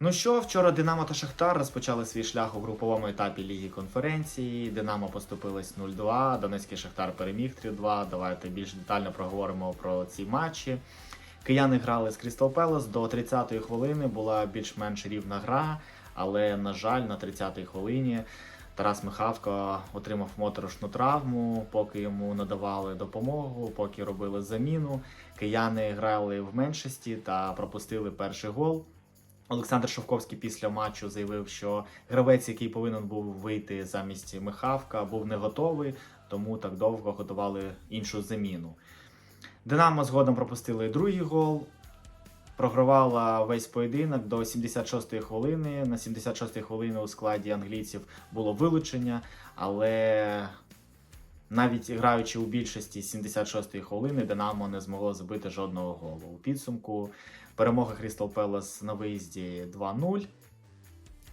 Ну що, вчора Динамо та Шахтар розпочали свій шлях у груповому етапі Ліги конференції. Динамо поступилось 0-2, Донецький Шахтар переміг 3-2. Давайте більш детально проговоримо про ці матчі. Кияни грали з Крістал Пелос до 30-ї хвилини. Була більш-менш рівна гра, але, на жаль, на 30-й хвилині Тарас Михавко отримав моторошну травму, поки йому надавали допомогу, поки робили заміну. Кияни грали в меншості та пропустили перший гол. Олександр Шовковський після матчу заявив, що гравець, який повинен був вийти замість Михавка, був не готовий, тому так довго готували іншу заміну. Динамо згодом пропустили другий гол. Програвала весь поєдинок до 76-ї хвилини. На 76-й хвилині у складі англійців було вилучення, але навіть граючи у більшості з 76-ї хвилини, Динамо не змогло забити жодного голу. У підсумку перемога Crystal Palace на виїзді 2-0.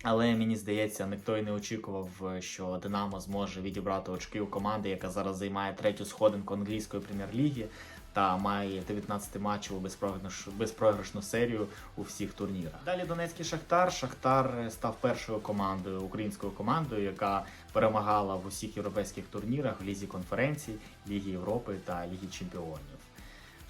Але мені здається, ніхто і не очікував, що Динамо зможе відібрати очки у команди, яка зараз займає третю сходинку англійської прем'єр-ліги та має 19 матчів безпрограшну, безпрограшну серію у всіх турнірах. Далі Донецький Шахтар. Шахтар став першою командою, українською командою, яка перемагала в усіх європейських турнірах в Лізі конференцій, Лігі Європи та Лігі Чемпіонів.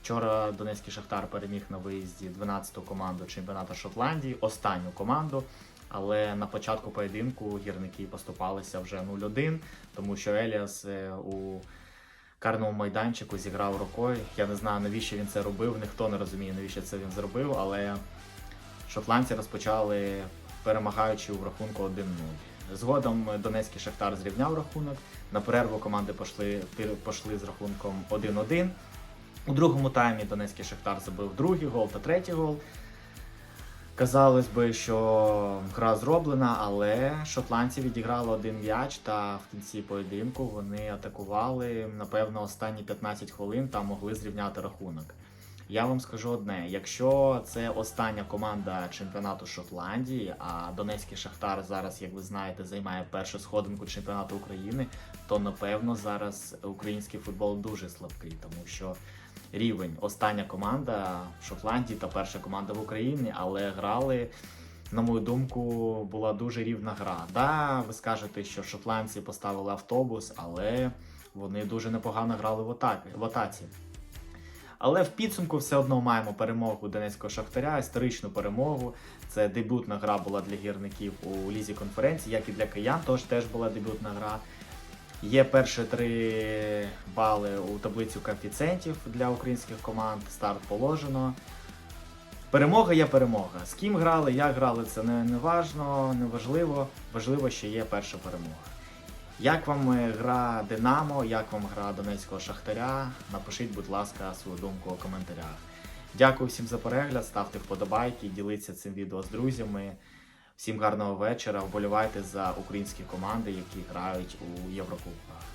Вчора Донецький Шахтар переміг на виїзді 12-ту команду чемпіонату Шотландії, останню команду. Але на початку поєдинку гірники поступалися вже 0-1, тому що Еліас е, у карному майданчику зіграв рукою. Я не знаю, навіщо він це робив. Ніхто не розуміє, навіщо це він зробив, але шотландці розпочали перемагаючи у рахунку 1-0. Згодом Донецький Шахтар зрівняв рахунок. На перерву команди пішли, пішли з рахунком 1-1. У другому таймі Донецький Шахтар забив другий гол та третій гол. Казалось би, що гра зроблена, але шотландці відіграли один м'яч, та в кінці поєдинку вони атакували, напевно, останні 15 хвилин та могли зрівняти рахунок. Я вам скажу одне: якщо це остання команда чемпіонату Шотландії, а Донецький Шахтар зараз, як ви знаєте, займає першу сходинку чемпіонату України, то напевно зараз український футбол дуже слабкий, тому що рівень остання команда в Шотландії та перша команда в Україні, але грали. На мою думку, була дуже рівна гра. Да, ви скажете, що шотландці поставили автобус, але вони дуже непогано грали в, атаки, в атаці. Але в підсумку все одно маємо перемогу Донецького Шахтаря, історичну перемогу. Це дебютна гра була для гірників у лізі конференції, як і для киян, тож теж була дебютна гра. Є перші три бали у таблицю коефіцієнтів для українських команд. Старт положено. Перемога є перемога. З ким грали, як грали, це не, не важно, не важливо. Важливо, що є перша перемога. Як вам е, гра Динамо, як вам гра Донецького Шахтаря? Напишіть, будь ласка, свою думку у коментарях. Дякую всім за перегляд, ставте вподобайки, діліться цим відео з друзями. Всім гарного вечора. Вболівайте за українські команди, які грають у Єврокубках.